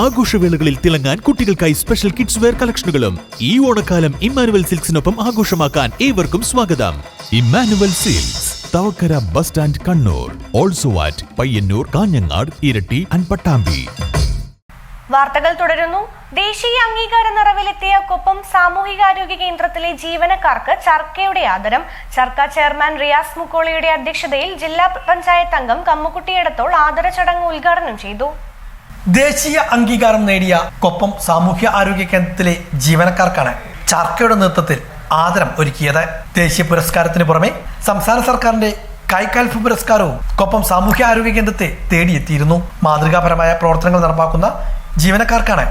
ആഘോഷവേളകളിൽ തിളങ്ങാൻ കുട്ടികൾക്കായി special kids wear കളക്ഷനുകളും ഈ ഓണക്കാലം ഇമ്മാനുവൽ സിൽക്സിനൊപ്പം ആഘോഷമാക്കാൻ ഏവർക്കും സ്വാഗതം. Immanuel silks Thavakkara bus stand Kannur also at Payyanur Kanhangad Iritty and Pattambi. വാർത്തകൾ തുടരുന്നു. ദേശീയ അംഗീകാര നിറവിലെത്തിയ കൊപ്പം സാമൂഹികാരോഗ്യ കേന്ദ്രത്തിലെ ജീവനക്കാർക്ക് ചർക്കയുടെ ആദരം. ചർക്ക ചെയർമാൻ റിയാസ് മുക്കോളിയുടെ അധ്യക്ഷതയിൽ ജില്ലാ പഞ്ചായത്ത് അംഗം കമ്മുക്കുട്ടിയിടത്തോൾ ആദര ചടങ്ങ് ഉദ്ഘാടനം ചെയ്തു. ദേശീയ അംഗീകാരം നേടിയ കൊപ്പം സാമൂഹ്യ ആരോഗ്യ കേന്ദ്രത്തിലെ ജീവനക്കാർക്കാണ് ചാർക്കയുടെ നേതൃത്വത്തിൽ ആദരം ഒരുക്കിയത്. ദേശീയ പുരസ്കാരത്തിന് പുറമെ സംസ്ഥാന സർക്കാരിന്റെ കൈക്കാൽഫ് പുരസ്കാരവും കൊപ്പം സാമൂഹ്യ ആരോഗ്യ കേന്ദ്രത്തെ തേടിയെത്തിയിരുന്നു. മാതൃകാപരമായ പ്രവർത്തനങ്ങൾ നടപ്പാക്കുന്ന ജീവനക്കാർക്കാണ്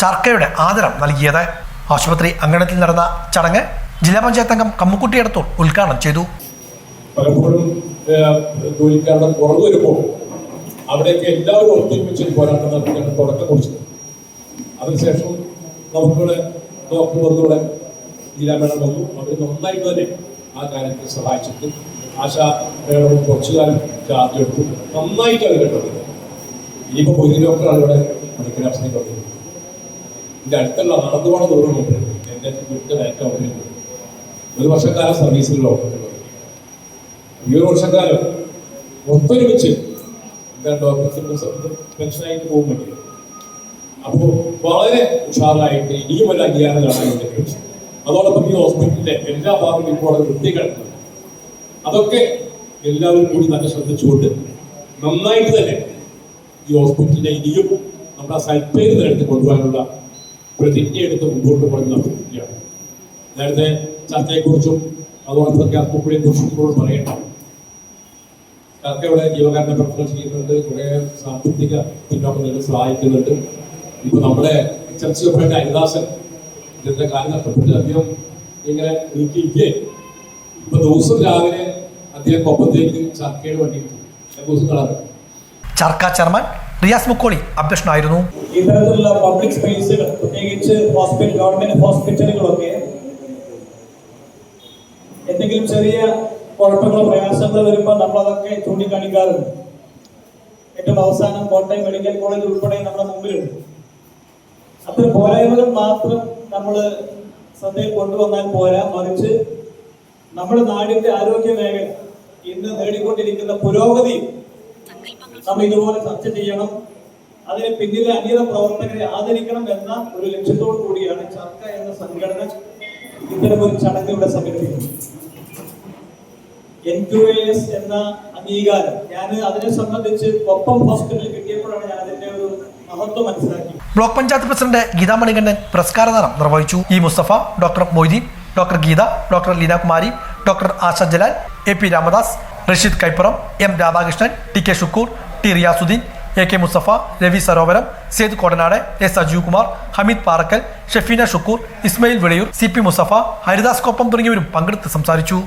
ചാർക്കയുടെ ആദരം നൽകിയത്. ആശുപത്രി അങ്കണത്തിൽ നടന്ന ചടങ്ങ് ജില്ലാ പഞ്ചായത്ത് അംഗം കമ്മുക്കുട്ടി ഉദ്ഘാടനം ചെയ്തു. പലപ്പോഴും ജോലിക്കാരുടെ കുറവ് വരുമ്പോൾ അവിടെയൊക്കെ എല്ലാവരും ഒത്തൊരുമിച്ച് പോരാട്ടം നടത്തിയാണ് തുടക്കം കുറിച്ചത് അതിനുശേഷം നമുക്കിവിടെ ഡോക്ടർ വന്നിവിടെ ജില്ലാ മേഡം വന്നു. അവർ നന്നായിട്ട് തന്നെ ആ കാര്യത്തിൽ സഹായിച്ചിട്ട് ആശാ മേഡം കുറച്ചു കാലം ചാർജ് എടുത്തു. നന്നായിട്ട് അവർ കേട്ടത്. ഇനിയിപ്പോൾ പൊതു ഡോക്ടറാണ് ഇവിടെ മെഡിക്കൽ ആശുപത്രി വന്നത് ഇതിന്റെ അടുത്തുള്ള നടന്നുപോണ ദൂരമുണ്ട് എന്റെ വീട്ടിൽ ഏറ്റവും അവിടെ ഒരു വർഷക്കാലം സർവീസിലുള്ള ഈ ഒരു വർഷക്കാലം ഒത്തൊരുമിച്ച് പെൻഷനായിട്ട് പോകുന്നുണ്ട് അപ്പോൾ വളരെ ഉഷാറായിട്ട് ഇനിയും ഒരു അംഗീകാരം വേണ്ടി അതോടൊപ്പം ഈ ഹോസ്പിറ്റലിലെ എല്ലാ ഭാഗവും ഇപ്പോൾ വൃത്തികൾ അതൊക്കെ എല്ലാവരും കൂടി നല്ല ശ്രദ്ധിച്ചുകൊണ്ട് നന്നായിട്ട് തന്നെ ഈ ഹോസ്പിറ്റലിനെ ഇനിയും നമ്മുടെ സൽപ്പേര് നിലനിർത്തി കൊണ്ടുപോകാനുള്ള പ്രതിജ്ഞ എടുത്ത് മുമ്പോട്ട് പോകുന്ന പ്രതിജ്ഞയാണ് നേരത്തെ ചർച്ചയെക്കുറിച്ചും അതോടൊപ്പം കുറിച്ചും ഇപ്പോൾ പറയണ്ട ഇവിടെ ജീവകാരുടെ പ്രവർത്തനം ചെയ്യുന്നുണ്ട്. കുറെ സാമ്പത്തിക പിന്നോക്കങ്ങളിൽ സഹായിക്കുന്നുണ്ട്. ഇപ്പൊ നമ്മുടെ ചർച്ച ചെയ്യപ്പെട്ട ഹരിദാസൻ ഇതിന്റെ കാര്യം നഷ്ടപ്പെട്ട് അദ്ദേഹം ഇങ്ങനെ നീക്കിയിരിക്കെ ഇപ്പൊ ദിവസം രാവിലെ അദ്ദേഹം കൊപ്പത്തേക്ക് ചർക്കയുടെ വണ്ടി ദിവസം കാണാറ് ചർക്ക ചെയർമാൻ റിയാസ് മുക്കോളി അധ്യക്ഷനായിരുന്നു. ഇത്തരത്തിലുള്ള പബ്ലിക് സ്പേസുകൾ പ്രത്യേകിച്ച് ഹോസ്പിറ്റൽ ഗവൺമെന്റ് ഹോസ്പിറ്റലുകളൊക്കെ എന്തെങ്കിലും ചെറിയ കുഴപ്പങ്ങളോ പ്രയാസങ്ങളോ വരുമ്പോൾ നമ്മൾ അതൊക്കെ ചൂണ്ടിക്കാണിക്കാറുണ്ട്. ഏറ്റവും അവസാനം കോട്ടയം മെഡിക്കൽ കോളേജ് ഉൾപ്പെടെ നമ്മുടെ മുമ്പിലുണ്ട്. അത്തരം പോരായ്മകൾ മാത്രം നമ്മൾ ശ്രദ്ധയിൽ കൊണ്ടുവന്നാൽ പോരാ മറിച്ച് നമ്മുടെ നാടിന്റെ ആരോഗ്യ മേഖല ഇന്ന് നേടിക്കൊണ്ടിരിക്കുന്ന പുരോഗതി നമ്മൾ ഇതുപോലെ ചർച്ച ചെയ്യണം. അതിന് പിന്നിലെ അനിയത പ്രവർത്തകരെ ആദരിക്കണം എന്ന ഒരു ലക്ഷ്യത്തോടു കൂടിയാണ് ചർക്ക എന്ന സംഘടന ഇത്തരമൊരു ചടങ്ങ് ഇവിടെ സംഘടിപ്പിക്കുന്നത്. എൻ ക്യു എസ് എന്ന അംഗീകാരം. ഞാൻ അതിനെ സംബന്ധിച്ച് കൊപ്പം ഹോസ്പിറ്റലിൽ കിട്ടിയപ്പോഴാണ് ഞാൻ അതിന്റെ ഒരു മഹത്വം മനസ്സിലാക്കി ബ്ലോക്ക് പഞ്ചായത്ത് പ്രസിഡന്റ് ഗീതാ മണികണ്ഠൻ പുരസ്കാരദാനം നിർവഹിച്ചു. E Mustafa doctor Moideen doctor Geetha doctor Leenakumari doctor Asha Jalal A P Ramadas Rasheed Kaippuram M Radhakrishnan T K Shukkur T Riyasudheen A K Mustafa Ravi Sarovaram Seth Kodanad S Ajeev Kumar Hameed Parakkal Shefeena Shukkur Ismail Vilayur C P Mustafa Haridas Koppam തുടങ്ങിയവരും പങ്കെടുത്ത് സംസാരിച്ചു.